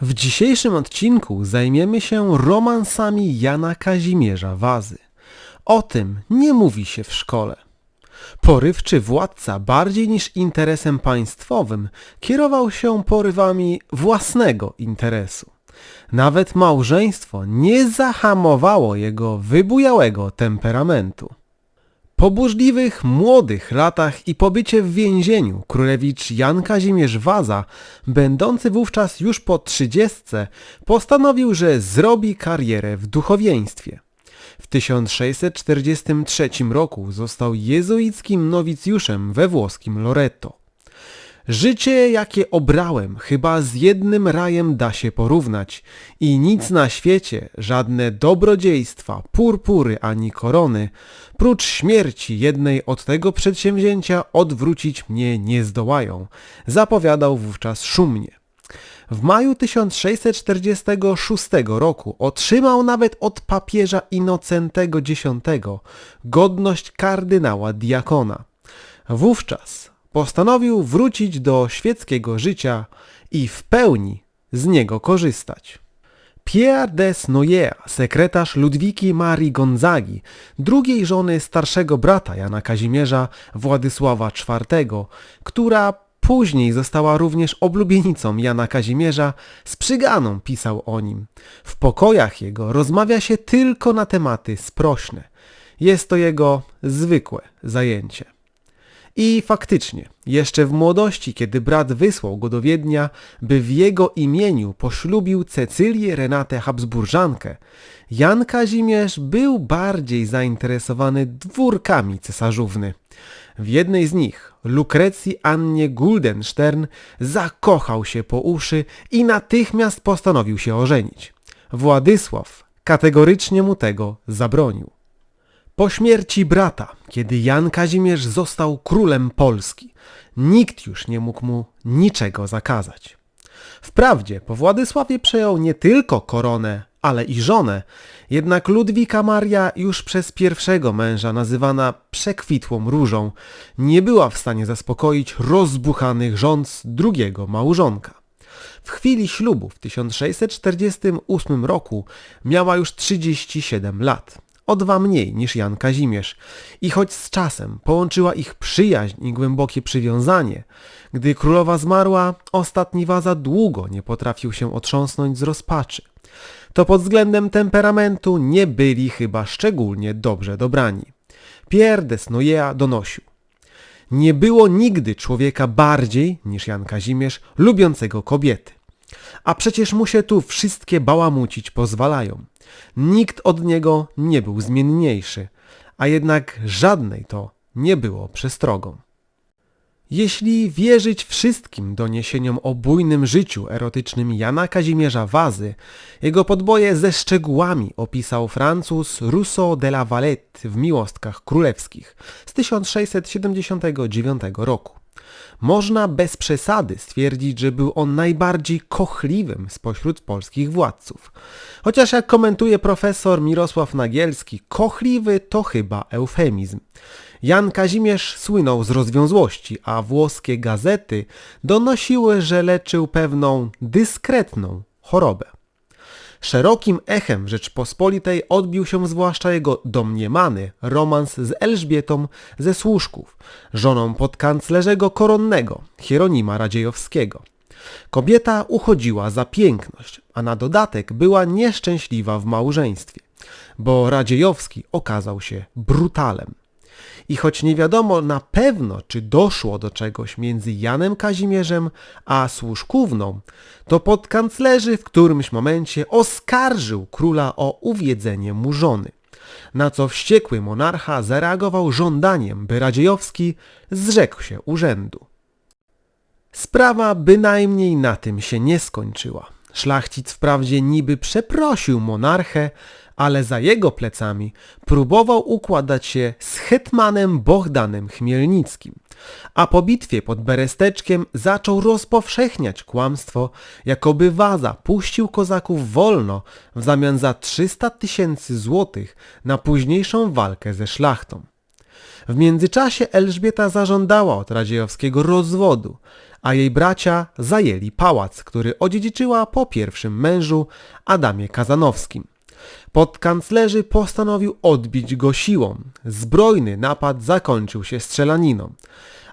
W dzisiejszym odcinku zajmiemy się romansami Jana Kazimierza Wazy. O tym nie mówi się w szkole. Porywczy władca bardziej niż interesem państwowym kierował się porywami własnego interesu. Nawet małżeństwo nie zahamowało jego wybujałego temperamentu. Po burzliwych, młodych latach i pobycie w więzieniu królewicz Jan Kazimierz Waza, będący wówczas już po trzydziestce, postanowił, że zrobi karierę w duchowieństwie. W 1643 roku został jezuickim nowicjuszem we włoskim Loreto. Życie, jakie obrałem, chyba z jednym rajem da się porównać i nic na świecie, żadne dobrodziejstwa, purpury ani korony, prócz śmierci jednej od tego przedsięwzięcia odwrócić mnie nie zdołają, zapowiadał wówczas szumnie. W maju 1646 roku otrzymał nawet od papieża Inocentego X godność kardynała diakona. Wówczas postanowił wrócić do świeckiego życia i w pełni z niego korzystać. Pierre des Noyers, sekretarz Ludwiki Marii Gonzagi, drugiej żony starszego brata Jana Kazimierza Władysława IV, która później została również oblubienicą Jana Kazimierza, z przyganą pisał o nim. W pokojach jego rozmawia się tylko na tematy sprośne. Jest to jego zwykłe zajęcie. I faktycznie, jeszcze w młodości, kiedy brat wysłał go do Wiednia, by w jego imieniu poślubił Cecylię Renatę Habsburżankę, Jan Kazimierz był bardziej zainteresowany dwórkami cesarzówny. W jednej z nich, Lukrecji Annie Guldenstern, zakochał się po uszy i natychmiast postanowił się ożenić. Władysław kategorycznie mu tego zabronił. Po śmierci brata, kiedy Jan Kazimierz został królem Polski, nikt już nie mógł mu niczego zakazać. Wprawdzie po Władysławie przejął nie tylko koronę, ale i żonę, jednak Ludwika Maria już przez pierwszego męża nazywana przekwitłą różą nie była w stanie zaspokoić rozbuchanych rząd drugiego małżonka. W chwili ślubu w 1648 roku miała już 37 lat o dwa mniej niż Jan Kazimierz i choć z czasem połączyła ich przyjaźń i głębokie przywiązanie, gdy królowa zmarła, ostatni Waza długo nie potrafił się otrząsnąć z rozpaczy. To pod względem temperamentu nie byli chyba szczególnie dobrze dobrani. Pierre Desnoyers donosił. Nie było nigdy człowieka bardziej niż Jan Kazimierz lubiącego kobiety. A przecież mu się tu wszystkie bałamucić pozwalają. Nikt od niego nie był zmienniejszy, a jednak żadnej to nie było przestrogą. Jeśli wierzyć wszystkim doniesieniom o bujnym życiu erotycznym Jana Kazimierza Wazy, jego podboje ze szczegółami opisał Francuz Rousseau de la Valette w Miłostkach Królewskich z 1679 roku. Można bez przesady stwierdzić, że był on najbardziej kochliwym spośród polskich władców. Chociaż jak komentuje profesor Mirosław Nagielski, kochliwy to chyba eufemizm. Jan Kazimierz słynął z rozwiązłości, a włoskie gazety donosiły, że leczył pewną dyskretną chorobę. Szerokim echem Rzeczpospolitej odbił się zwłaszcza jego domniemany romans z Elżbietą ze Służków, żoną podkanclerzego koronnego Hieronima Radziejowskiego. Kobieta uchodziła za piękność, a na dodatek była nieszczęśliwa w małżeństwie, bo Radziejowski okazał się brutalem. I choć nie wiadomo na pewno, czy doszło do czegoś między Janem Kazimierzem a Służkówną, to podkanclerzy w którymś momencie oskarżył króla o uwiedzenie mu żony. Na co wściekły monarcha zareagował żądaniem, by Radziejowski zrzekł się urzędu. Sprawa bynajmniej na tym się nie skończyła. Szlachcic wprawdzie niby przeprosił monarchę, ale za jego plecami próbował układać się z hetmanem Bohdanem Chmielnickim, a po bitwie pod Beresteczkiem zaczął rozpowszechniać kłamstwo, jakoby Waza puścił kozaków wolno w zamian za 300 tysięcy złotych na późniejszą walkę ze szlachtą. W międzyczasie Elżbieta zażądała od Radziejowskiego rozwodu, a jej bracia zajęli pałac, który odziedziczyła po pierwszym mężu Adamie Kazanowskim. Podkanclerzy postanowił odbić go siłą. Zbrojny napad zakończył się strzelaniną.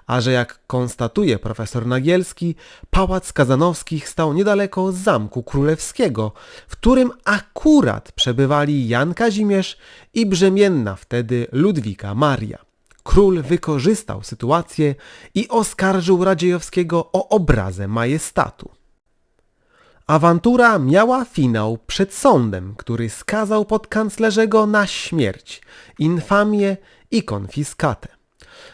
A że jak konstatuje profesor Nagielski, pałac Kazanowskich stał niedaleko Zamku Królewskiego, w którym akurat przebywali Jan Kazimierz i brzemienna wtedy Ludwika Maria. Król wykorzystał sytuację i oskarżył Radziejowskiego o obrazę majestatu. Awantura miała finał przed sądem, który skazał podkanclerzego na śmierć, infamię i konfiskatę.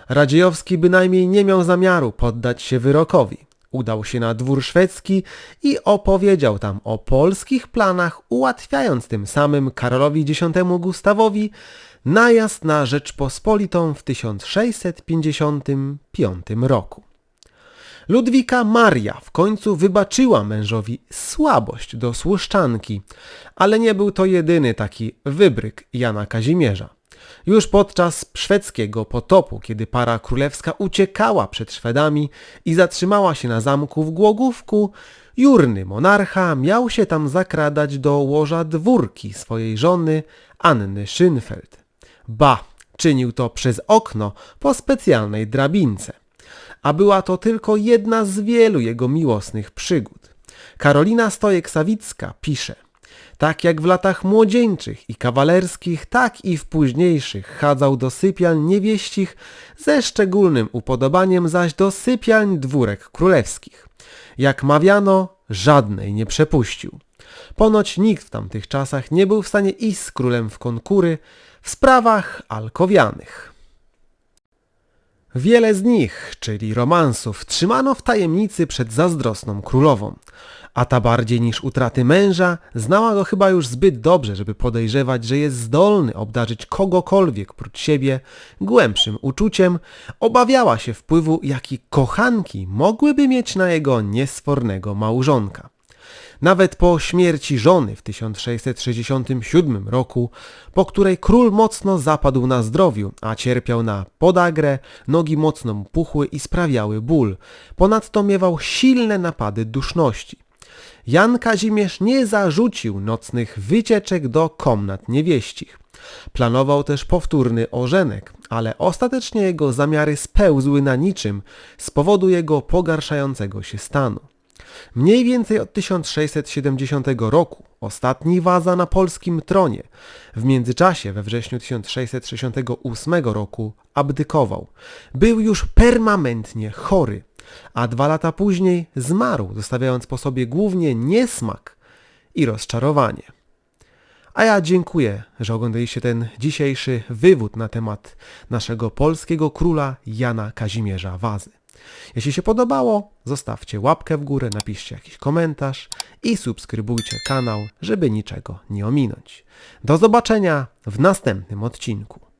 Radziejowski bynajmniej nie miał zamiaru poddać się wyrokowi. Udał się na dwór szwedzki i opowiedział tam o polskich planach, ułatwiając tym samym Karolowi X Gustawowi najazd na Rzeczpospolitą w 1655 roku. Ludwika Maria w końcu wybaczyła mężowi słabość do słuszczanki, ale nie był to jedyny taki wybryk Jana Kazimierza. Już podczas szwedzkiego potopu, kiedy para królewska uciekała przed Szwedami i zatrzymała się na zamku w Głogówku, jurny monarcha miał się tam zakradać do łoża dwórki swojej żony Anny Schönfeld. Ba, czynił to przez okno po specjalnej drabince. A była to tylko jedna z wielu jego miłosnych przygód. Karolina Stojek-Sawicka pisze tak jak w latach młodzieńczych i kawalerskich, tak i w późniejszych chadzał do sypialń niewieścich, ze szczególnym upodobaniem zaś do sypialń dwórek królewskich. Jak mawiano, żadnej nie przepuścił. Ponoć nikt w tamtych czasach nie był w stanie iść z królem w konkury w sprawach alkowianych. Wiele z nich, czyli romansów, trzymano w tajemnicy przed zazdrosną królową a ta bardziej niż utraty męża znała go chyba już zbyt dobrze, żeby podejrzewać, że jest zdolny obdarzyć kogokolwiek prócz siebie głębszym uczuciem, obawiała się wpływu, jaki kochanki mogłyby mieć na jego niesfornego małżonka. Nawet po śmierci żony w 1667 roku, po której król mocno zapadł na zdrowiu, a cierpiał na podagrę, nogi mocno mu puchły i sprawiały ból. Ponadto miewał silne napady duszności. Jan Kazimierz nie zarzucił nocnych wycieczek do komnat niewieścich. Planował też powtórny ożenek, ale ostatecznie jego zamiary spełzły na niczym z powodu jego pogarszającego się stanu. Mniej więcej od 1670 roku, ostatni waza na polskim tronie, w międzyczasie we wrześniu 1668 roku abdykował. Był już permanentnie chory a dwa lata później zmarł, zostawiając po sobie głównie niesmak i rozczarowanie. A ja dziękuję, że oglądaliście ten dzisiejszy wywód na temat naszego polskiego króla Jana Kazimierza Wazy. Jeśli się podobało, zostawcie łapkę w górę, napiszcie jakiś komentarz i subskrybujcie kanał, żeby niczego nie ominąć. Do zobaczenia w następnym odcinku.